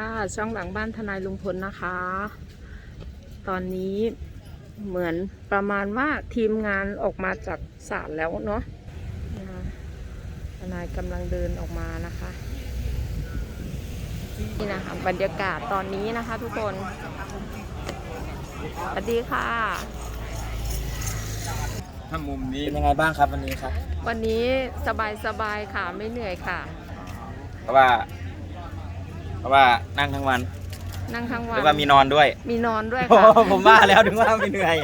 ค่ะ ช่องหลังบ้านทนายลุงพลนะคะ ตอนนี้เหมือนประมาณว่าทีมงานออกมาจากศาลแล้วเนาะนะคะทนายกำลังเดินออกมานะคะ นี่นะคะบรรยากาศตอนนี้นะคะทุกคน สวัสดีค่ะ ถ้ามุมนี้เป็นยังไงบ้างครับวันนี้ครับ วันนี้สบายๆค่ะไม่เหนื่อยค่ะ เพราะว่า เพราะว่านั่งทั้งวันนั่งทั้งหวัรืนอว่ามีนอนด้วยมีนอนด้วยโอ้ค่ะโหผมว่าแล้วถึงว่าไม่เหนื่อย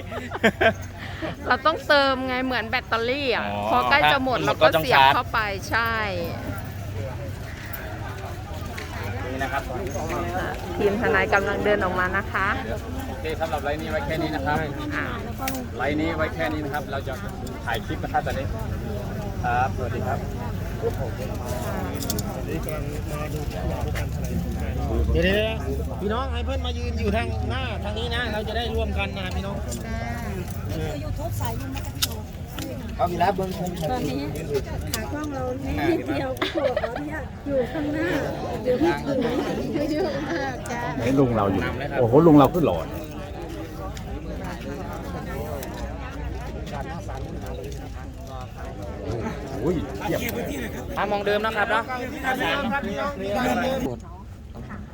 เราต้องเติมไงเหมือนแบตเตอรี่อะ อ๋อพอใกล้จะหมดถ้าเราหมดก็ก็ต้องเสียบชาร์จ เข้าไปใช่ นี่นะครับทีมทนายกำลังเดินออกมานะคะโอเคสำหรับไลน์นี้ไว้แค่นี้นะครับอ่าไลน์นี้ไว้แค่นี้นะครับ เราจะถ่ายคลิปนะครับตอนนี้ครับสวัสดีครับ เดี๋ยวๆพี่น้องให้เพื่อนมายืนอยู่ทางหน้าทางนี้นะ เราจะได้ร่วมกันนะพี่น้องก็มีรับเบิ้งตอนนี้ขากล้องเรานิดเดียวขวบแล้วเนี่ยอยู่ข้างหน้าเดี๋ยวพี่ถึงเยอะมากจ้า เห็นลุงเราอยู่ โอ้โหลุงเราขึ้นหล่อ อุ้ยเทียบมามองเดิมนะครับเนาะ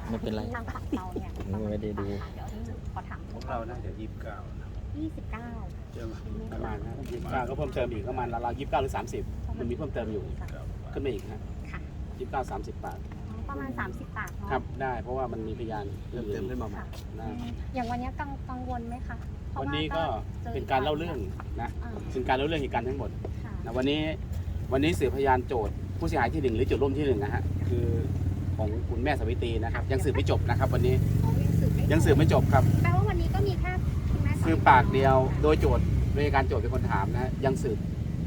ไม่เป็นไรทางฝั่งเราเนี่ยผมไม่ได้ดูเดี๋ยวขอถามของเราน่าจะยี่สิบเก้า29ใช่ไหมประมาณนะยี่สิบเก้าก็เพิ่มเติมอีกประมาณราวๆยี่สิบเก้าหรือสามสิบมันมีเพิ่มเติมอยู่ขึ้นมาอีกนะค่ะยี่สิบเก้าสามสิบบาทประมาณ 30 บาทเนาะครับได้เพราะว่ามันมีพยานเพิ่มเติมขึ้นมาใหม่ค่ะนะอย่างวันนี้กังกังวลไหมคะเพราะวันนี้ก็จอเป็นการเล่าเรื่องนะอ่าเป็นการเล่าเรื่องเหตุการณ์ทั้งหมดค่ะนะวันนี้ วันนี้สืบพยานโจทย์ผู้เสียหายที่หนึ่งหรือจุดร่วมที่หนึ่งนะฮะคือของคุณแม่สาวิตรีนะครับยังสืบไม่จบนะครับ วันนี้อ๋อยังสืบไม่ยังสืบไม่จบครับ แปลว่าวันนี้ก็มีแค่คุณแม่คือปากเดียวโดยโจทย์โดยการโจทย์เป็นคนถามนะฮะยังสืบ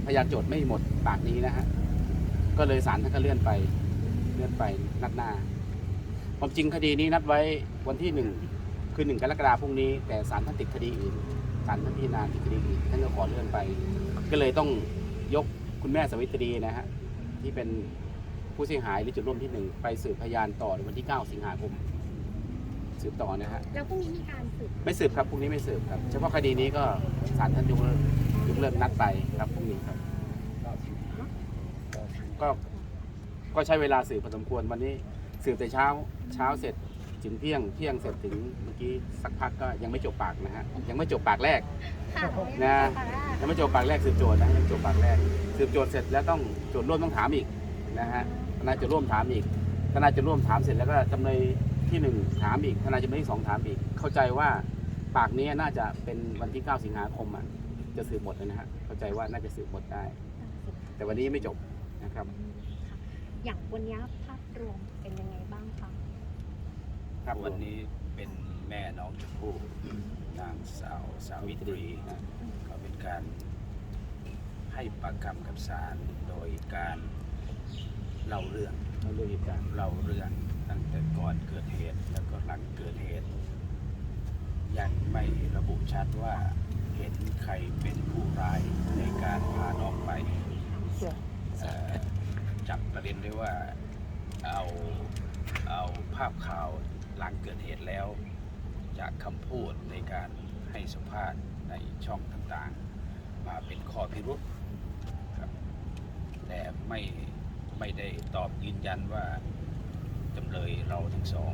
พยานโจทย์ไม่หมดปากนี้นะฮะก็เลยศาลท่านก็เลื่อนไปเลื่อนไปนัดหน้าความจริงคดีนี้นัดไว้วันที่หนึ่งคือหนึ่งกรกฎาคมพรุ่งนี้ แต่ศาลท่านติดคดีอื่นศาลท่านพิจารณาติดคดีอื่นท่านก็ขอเลื่อนไป ก็เลยต้องยก คุณแม่สาวิตรีนะฮะที่เป็นผู้เสียหายหรือจุดร่วมที่หนึ่งไปสืบพยานต่อในวันที่ 9 สิงหาคม สืบต่อนะฮะแล้วพรุ่งนี้มีการสืบไม่สืบครับพรุ่งนี้ไม่สืบครับ เฉพาะคดีนี้ก็ศาลท่านยกเลิกยกเลิกนัดไปครับพรุ่งนี้ครับ ก็ก็ใช้เวลาสืบพอสมควรวันนี้สืบแต่เช้าเช้าเสร็จถึงเที่ยงเที่ยงเสร็จถึงเมื่อกี้สักพักก็ยังไม่จบปากนะฮะยังไม่จบปากแรกค่ะนะ ยังไม่จบปากแรกสืบโจทย์นะยังไม่จบปากแรก สืบโจทย์เสร็จแล้วต้องโจทย์ร่วมต้องถามอีกนะฮะทนายจะร่วมถามอีกทนายจะร่วมถามเสร็จแล้วก็จำเลยที่หนึ่งถามอีกทนายจำเลยที่สองถามอีก เข้าใจว่าปากนี้น่าจะเป็นวันที่ 9 สิงหาคมอะจะสืบหมดเลยนะฮะเข้าใจว่าน่าจะสืบหมดได้ แต่วันนี้ไม่จบนะครับ อย่างวันนี้ภาพรวมเป็นยังไงบ้างคะครับวันนี้เป็นแม่น้องชมพู่นางสาวสาวิตรีนะก็เป็น การให้ปากคำกับศาลโดยการเล่าเรื่องเราเรื่องเหตุการณ์เล่าเรื่องตั้งแต่ก่อนเกิดเหตุแล้วก็หลังเกิดเหตุ ยังไม่ระบุชัดว่าเห็นใครเป็นผู้ร้ายในการพาน้องไปจับประเด็นได้ว่าเอาเอาภาพข่าวหลังเกิดเหตุแล้ว จากคำพูดในการ ให้สัมภาษณ์ในช่องต่างๆ มาเป็นข้อพิรุษครับแต่ไม่ไม่ได้ตอบยืนยันว่าจำเลยเราทั้งสอง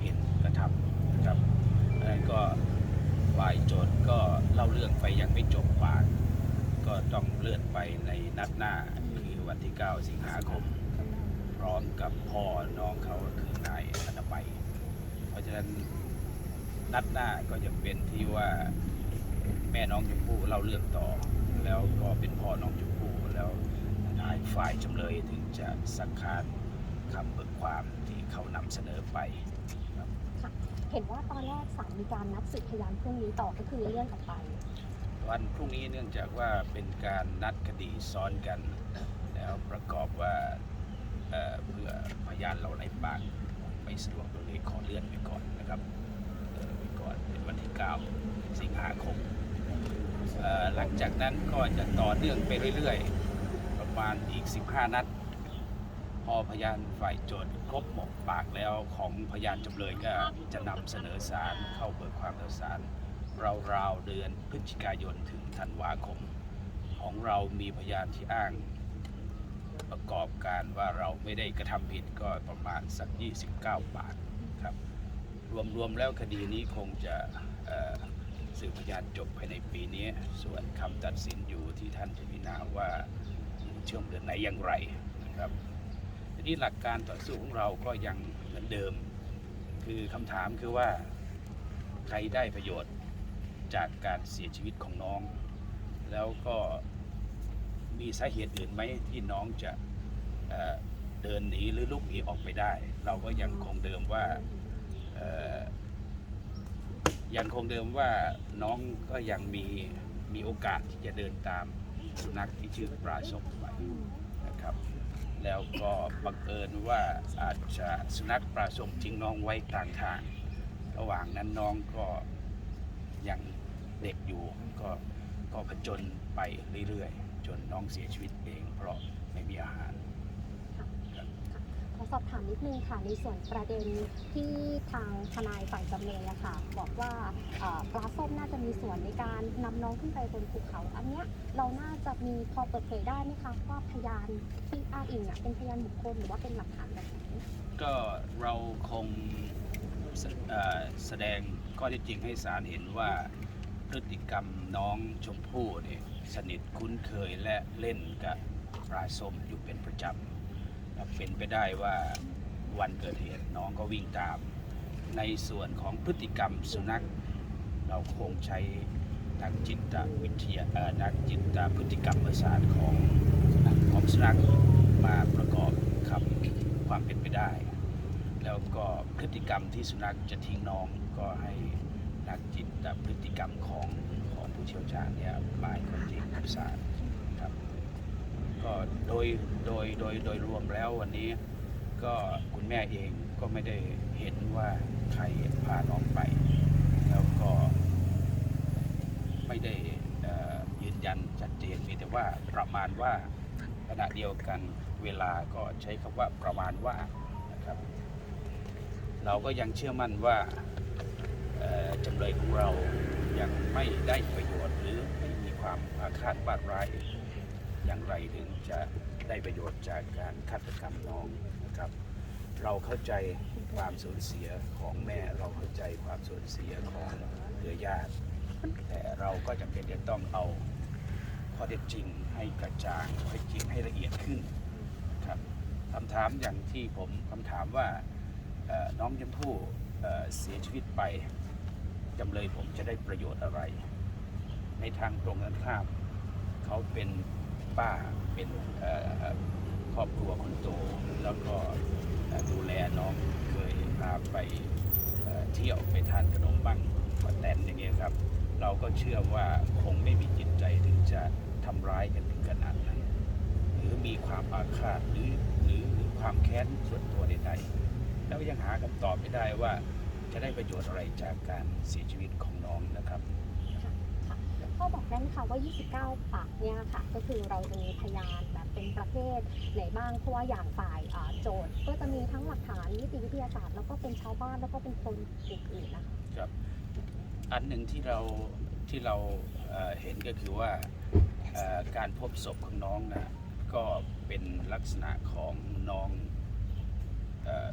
เห็นกระทำนะครับดังนั้นก็ฝ่ายโจทย์ก็เล่าเรื่องไปยังไม่จบปากก็ต้องเลื่อนไปในนัดหน้าคือวันที่ 9 สิงหาคม พร้อมกับพ่อน้องเขาคือนายอนามัยเพราะฉะนั้น นัดหน้าก็จะเป็นที่ว่าแม่น้องชมพู่เล่าเรื่องต่อ แล้วก็เป็นพ่อน้องชมพู่แล้วทายฝ่ายจำเลยถึงจะสักค้านคำเบิกความที่เขานำเสนอไปเห็นว่าตอนแรกศาลมีการนัดสืบพยานพรุ่งนี้ต่อก็คือเลื่อนออกไป วันพรุ่งนี้เนื่องจากว่าเป็นการนัดคดีซ้อนกัน แล้วประกอบว่าเเพื่อพยานเราในปากไม่สะดวกเลยขอเลื่อนไปก่อนนะครับ อนไปก่อนวันที่ 9 สิงหาคมหลังจากนั้นก็จะต่อเนื่องไปเรื่อยๆ ประมาณอีก 15 นัด พอพยานฝ่ายโจทย์ครบหมดปากแล้วของพยานจำเลยก็จะนำเสนอศาลเข้าเบิกความต่อศาลราวๆเดือนพฤศจิกายนถึงธันวาคม ของเรามีพยานที่อ้าง ประกอบการว่าเราไม่ได้กระทำผิดก็ประมาณสัก 29 บาท รับรวมๆแล้วคดีนี้คงจะสืบพยานจบภายในปีนี้ ส่วนคำตัดสินอยู่ที่ท่านจะพิจารณาว่าช่วงเดือนไหนอย่างไรนะครับทีนี้หลักการต่อสู้ของเราก็ยังเหมือนเดิม คือคำถามคือว่าใครได้ประโยชน์จากการเสียชีวิตของน้อง แล้วก็มีสาเหตุอื่นไหมที่น้องจะเอเดินหนีหรือลุกหนีออกไปได้ เราก็ยังคงเดิมว่า ยังคงเดิมว่าน้องก็ยังมีมีโอกาสที่จะเดินตามสุนัขที่ชื่อปลาส้มไปนะครับ แล้วก็บังเอิญว่าอาจจะสุนัขปลาส้มทิ้งน้องไว้กลางทาง ระหว่างนั้นน้องก็ยังเด็กอยู่ก็ก็ผจญไปเรื่อยๆ จนน้องเสียชีวิตเองเพราะไม่มีอาหาร สอบถามนิดนึงค่ะในส่วนประเด็นที่ทางทนายฝ่ายจำเลยอะค่ะ บอกว่าปลาส้มน่าจะมีส่วนในการนำน้องขึ้นไปบนภูเขา อันเนี้ยเราน่าจะมีพอเปิดเผยได้ไหมคะว่าพยานที่อ้างอิงอะเป็นพยานบุคคลหรือว่าเป็นหลักฐานแบบไหนก็เราคงแสดงข้อเท็จจริงให้ศาลเห็นว่าพฤติกรรมน้องชมพู่เนี่ยสนิทคุ้นเคยและเล่นกับปลาส้มอยู่เป็นประจำ เป็นไปได้ว่าวันเกิดเหตุน้องก็วิ่งตาม ในส่วนของพฤติกรรมสุนัข เราคงใช้นักจิตวิทยานักจิตพฤติกรรมประสาทของของสุนัขมาประกอบคำความเป็นไปได้ แล้วก็พฤติกรรมที่สุนัขจะทิ้งน้องก็ให้นักจิตพฤติกรรมของของผู้เชี่ยวชาญเนี่ยมาคนที่ปรึกษาครับ ก็โดยโดยโดยโดยรวมแล้ววันนี้ ก็คุณแม่เองก็ไม่ได้เห็นว่าใครพาน้องไป แล้วก็ไม่ได้ยืนยันชัดเจนมีแต่ว่าประมาณว่าขณะเดียวกันเวลาก็ใช้คำว่าประมาณว่านะครับ เราก็ยังเชื่อมั่นว่าจำเลยของเรายังไม่ได้ประโยชน์หรือไม่มีความอาฆาตบาดร้าย อย่างไรถึงจะได้ประโยชน์จากการฆาตกรรมน้องนะครับ เราเข้าใจความสูญเสียของแม่เราเข้าใจความสูญเสียของเครือญาติ แต่เราก็จำเป็นจะต้องเอาข้อเท็จจริงให้กระจ่างข้อเท็จจริงให้ละเอียดขึ้นครับคำถามอย่างที่ผมคำถามว่าน้องชมพู่เอ่อเสียชีวิตไปจำเลยผมจะได้ประโยชน์อะไร ในทางตรงกันข้ามเขาเป็น ป้าเป็นครอบครัวคนโตแล้วก็ดูแลน้องเคยพาไปเที่ยวไปทานขนมบังมาแตนอย่างเงี้ยครับ เราก็เชื่อว่าคงไม่มีจิตใจถึงจะทำร้ายกันถึงขนาดนั้นหรือมีความอาฆาตหรือหรือหรือความแค้นส่วนตัวใดๆแล้วยังหาคำตอบไม่ได้ว่าจะได้ประโยชน์อะไรจากการเสียชีวิตของน้องนะครับ พ่อบอกได้ไหมคะว่า 29 ปากเนี่ยค่ะ ก็คือเราจะมีพยานแบบเป็นประเภทไหนบ้าง เพราะว่าอย่างฝ่ายโจทย์ ก็จะมีทั้งหลักฐานนิติวิทยาศาสตร์ แล้วก็เป็นชาวบ้านแล้วก็เป็นคนอื่นๆนะคะครับอันหนึ่งที่เราที่เราเห็นก็คือว่าการพบศพของน้องนะก็เป็นลักษณะของน้อง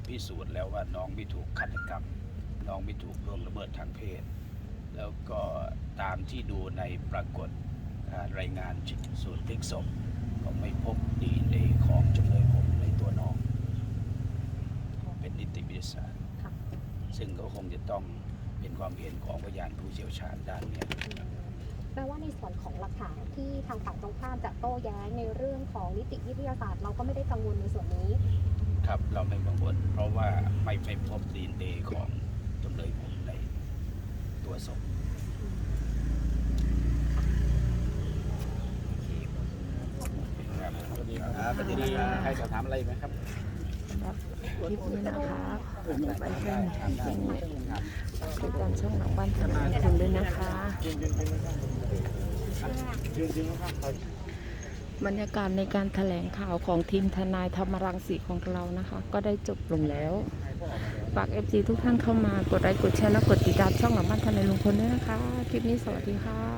พิสูจน์แล้วว่าน้องไม่ถูกฆาตกรรม น้องไม่ถูกล่วงละเมิดทางเพศ แล้วก็ตามที่ดูในปรากฏการรายงานสูตรพลิกศพก็ไม่พบดีเอของจำเลยผมในตัวน้อง เป็นนิติวิทยาศาสตร์ค่ะซึ่งก็คงจะต้องเป็นความเห็นของพยานผู้เชี่ยวชาญด้านเนี้ยแปลว่าในส่วนของหลักฐานที่ทางฝ่ายตรงข้ามจะโต้แย้งในเรื่องของนิติวิทยาศาสตร์ เราก็ไม่ได้กังวลในส่วนนี้ ครับเราไม่กังวลเพราะว่าไม่ไม่พบดีเอของจำเลยผมใน ตัวศพครับครับประเด็นนี้ใครสอบถามอะไรอีกไหมครับคลิปนี้นะคะขอจบไว้แค่นี้เพียงนี้ติดตามช่องหลังบ้านทนายคุณด้วยนะคะจริงๆนะครับบรรยากาศในการแถลงข่าวของทีมทนายธรรมรังสีของเรานะคะ ก็ได้จบลงแล้ว ฝาก FC ทุกท่านเข้ามากดไลค์กดแชร์และกดติดตามช่องหลังบ้านทนายลุงพลด้วยนะคะ คลิปนี้สวัสดีค่ะ